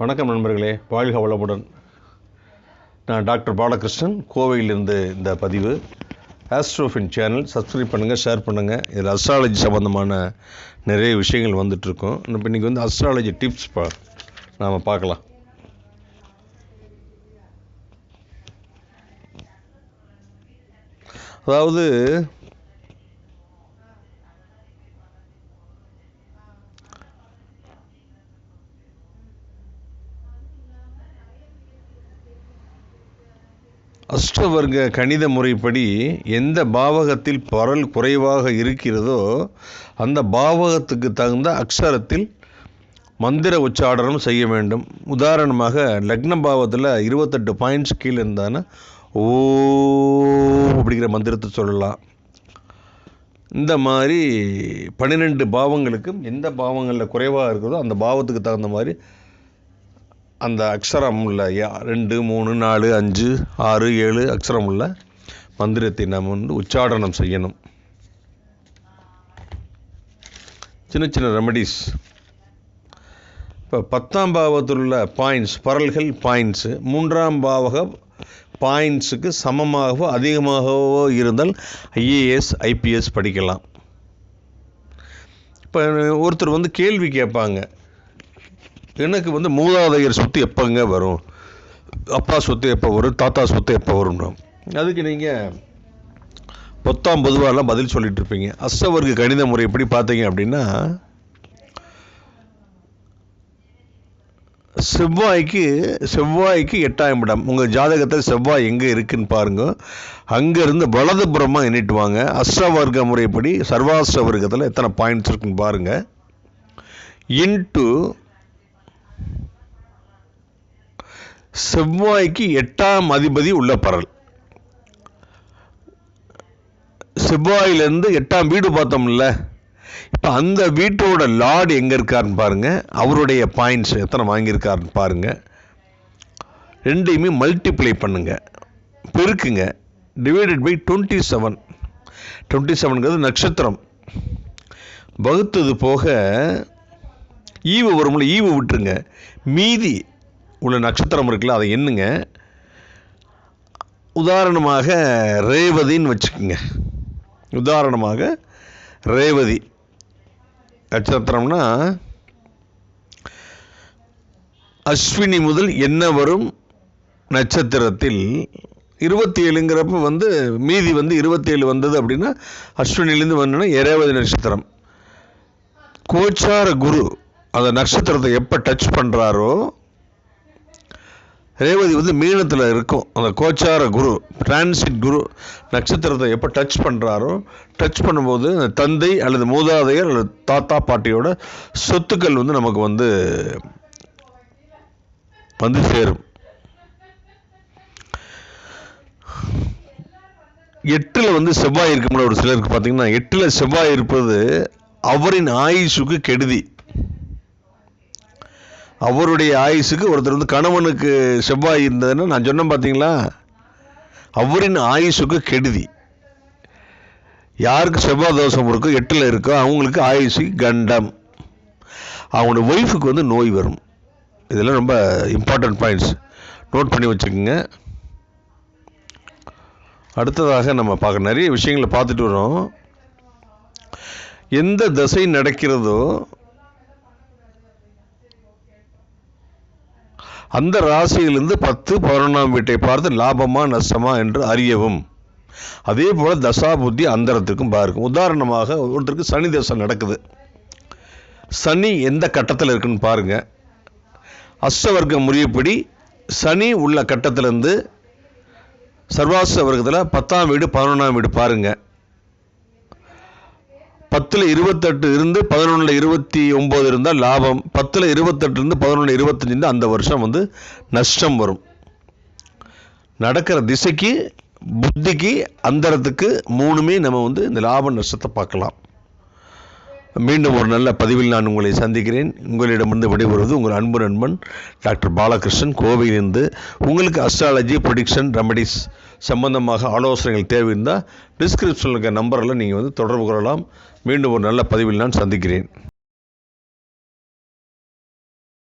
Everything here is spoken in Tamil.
வணக்கம் நண்பர்களே வாழ்க வளமுடன். நான் டாக்டர் பாலகிருஷ்ணன் கோவையிலிருந்து இந்த பதிவு. ஆஸ்ட்ரோஃபின் சேனல் சப்ஸ்கிரைப் பண்ணுங்கள் ஷேர் பண்ணுங்கள் இதில் அஸ்ட்ராலஜி சம்மந்தமான நிறைய விஷயங்கள் வந்துட்டுருக்கோம். இப்போ இன்றைக்கி வந்து அஸ்ட்ராலஜி டிப்ஸ் பா நாம் பார்க்கலாம். அதாவது அஷ்டவர்க்க கணித முறைப்படி எந்த பாவகத்தில் பரல் குறைவாக இருக்கிறதோ அந்த பாவகத்துக்கு தகுந்த அக்ஷரத்தில் மந்திர உச்சாடனம் செய்ய வேண்டும். உதாரணமாக லக்ன பாவத்தில் இருபத்தெட்டு பாயிண்ட்ஸ் கீழே இருந்தான்னா ஓ அப்படிங்கிற மந்திரத்தை சொல்லலாம். இந்த மாதிரி பன்னிரெண்டு பாவங்களுக்கும் எந்த பாவங்களில் குறைவாக இருக்குதோ அந்த பாவத்துக்கு தகுந்த மாதிரி அந்த அக்ஷரம் உள்ள யா- ரெண்டு மூணு நாலு அஞ்சு ஆறு ஏழு அக்ஷரம் உள்ள மந்திரத்தை நாம் வந்து உச்சாடனம் செய்யணும். சின்ன சின்ன ரெமடிஸ் இப்போ பத்தாம் பாவத்தில் உள்ள பாயிண்ட்ஸ் பரல்கள் பாயிண்ட்ஸு மூன்றாம் பாவக பாயிண்ட்ஸுக்கு சமமாகவோ அதிகமாகவோ இருந்தால் ஐஏஎஸ் ஐபிஎஸ் படிக்கலாம். இப்போ ஒருத்தர் வந்து கேள்வி கேட்பாங்க. எனக்கு வந்து மூதாதையர் சொத்து எப்போங்க வரும்? அப்பா சொத்து எப்போ வரும்? தாத்தா சொத்து எப்போ வரும் அதுக்கு நீங்கள் பொத்தாம் பொதுவாகலாம் பதில் சொல்லிட்டு இருப்பீங்க. அஷ்டவர்க்க கணித முறை எப்படி பார்த்தீங்க அப்படின்னா செவ்வாய்க்கு செவ்வாய்க்கு எட்டாம் இடம். உங்கள் ஜாதகத்தில் செவ்வாய் எங்கே இருக்குன்னு பாருங்க. அங்கேருந்து வலதுபுறமாக எண்ணிட்டு வாங்க. அஷ்டவர்க்க முறைப்படி சர்வாஷ்ட வர்க்கத்தில் எத்தனை பாயிண்ட்ஸ் இருக்குன்னு பாருங்கள் இன்ட்டு செவ்வாய்க்கு எட்டாம் அதிபதி உள்ள பரல். செவ்வாயிலேருந்து எட்டாம் வீடு பார்த்தோம்ல இப்போ அந்த வீட்டோட லார்டு எங்கே இருக்காருன்னு பாருங்கள் அவருடைய பாயிண்ட்ஸ் எத்தனை வாங்கியிருக்காருன்னு பாருங்கள் ரெண்டையுமே மல்டிப்ளை பண்ணுங்க பெருக்குங்க. Divided by twenty seven. Twenty செவனுங்கிறது நட்சத்திரம். வகுத்தது போக ஈவு வரும்ல ஈவு விட்டுருங்க. மீதி உள்ள நட்சத்திரம் இருக்குல்ல அதை எண்ணுங்க. உதாரணமாக ரேவதின்னு வச்சுக்கோங்க. உதாரணமாக ரேவதி. நட்சத்திரம்னா அஸ்வினி முதல் என்ன வரும் நட்சத்திரத்தில்? இருபத்தி ஏழுங்கிறப்ப வந்து மீதி வந்து இருபத்தி ஏழு வந்தது அப்படின்னா அஸ்வினிலேருந்து வந்தோன்னா ரேவதி நட்சத்திரம். கோச்சார குரு அந்த நட்சத்திரத்தை எப்போ டச் பண்ணுறாரோ ரேவதி வந்து மீனத்தில் இருக்கும். அந்த கோச்சார குரு டிரான்சிட் குரு நட்சத்திரத்தை எப்போ டச் பண்ணுறாரோ டச் பண்ணும்போது அந்த தந்தை அல்லது மூதாதையர் அல்லது தாத்தா பாட்டியோட சொத்துக்கள் வந்து நமக்கு வந்து வந்து சேரும். எட்டில் வந்து செவ்வாய் இருக்கும்ல ஒரு சிலருக்கு பார்த்தீங்கன்னா எட்டில் செவ்வாய் இருப்பது அவரின் ஆயுஷுக்கு கெடுதி. அவருடைய ஆயுசுக்கு ஒருத்தர் வந்து கணவனுக்கு செவ்வாய் இருந்ததுன்னா நான் சொன்னேன் பார்த்தீங்களா அவரின் ஆயுசுக்கு கெடுதி. யாருக்கு செவ்வாய் தோஷம் இருக்கோ எட்டில் இருக்கோ அவங்களுக்கு ஆயுசு கண்டம். அவங்களோட ஒய்ஃபுக்கு வந்து நோய் வரும். இதெல்லாம் ரொம்ப இம்பார்ட்டன்ட் பாயிண்ட்ஸ் நோட் பண்ணி வச்சுக்கோங்க. அடுத்ததாக நம்ம பார்க்க நிறைய விஷயங்களை பார்த்துட்டு வரோம். எந்த திசை நடக்கிறதோ அந்த ராசியிலிருந்து பத்து பதினொன்றாம் வீட்டை பார்த்து லாபமா நஷ்டமா என்று அறியவும். அதே போல் தசா புத்தி அந்தரத்துக்கும் பாருக்கும் உதாரணமாக ஒருத்தருக்கு சனி தசை நடக்குது. சனி எந்த கட்டத்தில் இருக்குன்னு பாருங்க. அஷ்டவர்க்கம் முறியப்படி சனி உள்ள கட்டத்திலேருந்து சர்வாச வர்க்கத்தில் பத்தாம் வீடு பதினொன்றாம் வீடு பாருங்கள் பத்தில் இருபத்தெட்டு இருந்து பதினொன்றில் இருபத்தி ஒம்பது இருந்தால் லாபம். பத்தில் இருபத்தெட்டு இருந்து பதினொன்று இருபத்தஞ்சு இருந்தால் அந்த வருஷம் வந்து நஷ்டம் வரும். நடக்கிற திசைக்கு புத்திக்கு அந்தரத்துக்கு மூணுமே நம்ம வந்து இந்த லாப நஷ்டத்தை பார்க்கலாம். மீண்டும் ஒரு நல்ல பதிவில் நான் உங்களை சந்திக்கிறேன். உங்களிடமிருந்து விடைபெறுவது உங்கள் அன்பு நண்பன் டாக்டர் பாலகிருஷ்ணன். கோவையிலிருந்து உங்களுக்கு அஸ்ட்ராலஜி ப்ரொடிக்ஷன் ரெமடிஸ் சம்பந்தமாக ஆலோசனைகள் தேவை இருந்தால் டிஸ்கிரிப்ஷனில் இருக்க நம்பரில் நீங்கள் வந்து தொடர்பு கொள்ளலாம். மீண்டும் ஒரு நல்ல பதிவில் நான் சந்திக்கிறேன்.